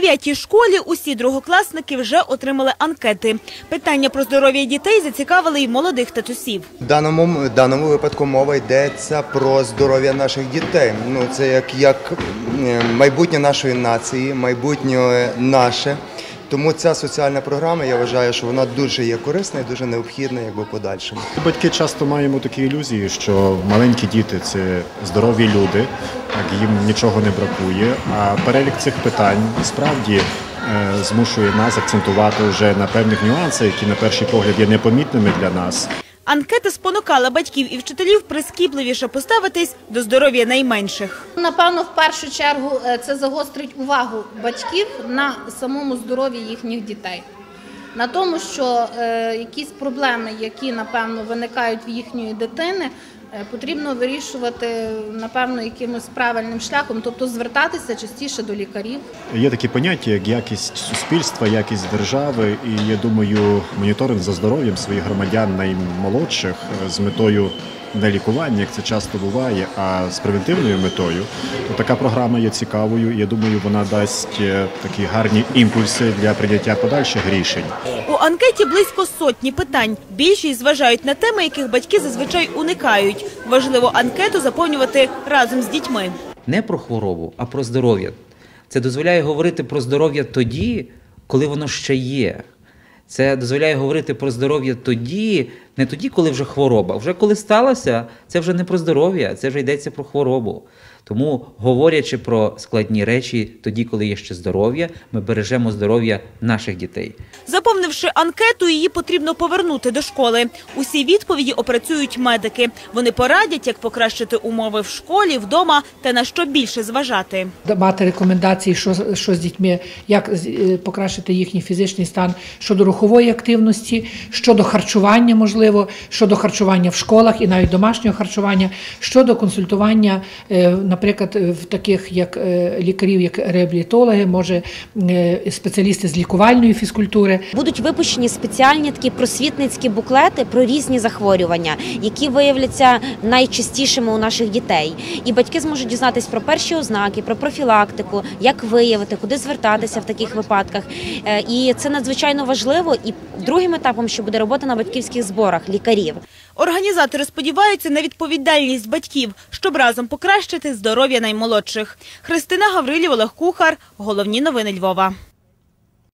дев'ятій школі усі другокласники вже отримали анкети. Питання про здоров'я дітей зацікавили й молодих татусів. В даному, даному випадку мова йдеться про здоров'я наших дітей. Ну, це як, як е, майбутнє нашої нації, майбутнє наше. Тому ця соціальна програма, я вважаю, що вона дуже є корисна і дуже необхідна, якби подальшому. Батьки часто маємо такі ілюзії, що маленькі діти це здорові люди, так їм нічого не бракує. А перелік цих питань справді е, змушує нас акцентувати вже на певних нюансах, які на перший погляд є непомітними для нас. Анкета спонукала батьків і вчителів прискіпливіше поставитись до здоров'я найменших. Напевно, в першу чергу е, це загострить увагу батьків на самому здоров'ї їхніх дітей. На тому, що е, якісь проблеми, які напевно виникають в їхньої дитини, потрібно вирішувати напевно якимось правильним шляхом, тобто звертатися частіше до лікарів. Є такі поняття, як якість суспільства, якість держави, і я думаю, моніторинг за здоров'ям своїх громадян наймолодших е, з метою не лікування, як це часто буває, а з превентивною метою, то така програма є цікавою. і Я думаю, вона дасть е, такі гарні імпульси для прийняття подальших рішень. У анкеті близько сотні питань. Більшість зважають на теми, яких батьки зазвичай уникають. Важливо анкету заповнювати разом з дітьми. не про хворобу, а про здоров'я. Це дозволяє говорити про здоров'я тоді, коли воно ще є. Це дозволяє говорити про здоров'я тоді, не тоді, коли вже хвороба. Вже коли сталося, це вже не про здоров'я, це вже йдеться про хворобу. Тому, говорячи про складні речі, тоді, коли є ще здоров'я, ми бережемо здоров'я наших дітей. Заповнивши анкету, її потрібно повернути до школи. Усі відповіді опрацюють медики. Вони порадять, як покращити умови в школі, вдома та на що більше зважати. давати рекомендації, що, що з дітьми, як е, покращити їхній фізичний стан щодо рухової активності, щодо харчування, можливо, щодо харчування в школах і навіть домашнього харчування, щодо консультування, е, наприклад, в таких як е, лікарів, як реабілітологи, може е, спеціалісти з лікувальної фізкультури. Будуть випущені спеціальні такі просвітницькі буклети про різні захворювання, які виявляться найчастішими у наших дітей. І батьки зможуть дізнатись про перші ознаки, про профілактику, як виявити, куди звертатися в таких випадках. Е, І це надзвичайно важливо. І другим етапом, що буде робота на батьківських зборах лікарів. Організатори сподіваються на відповідальність батьків, щоб разом покращити здоров'я наймолодших. Христина Гаврилів, Олег Кухар. Головні новини Львова.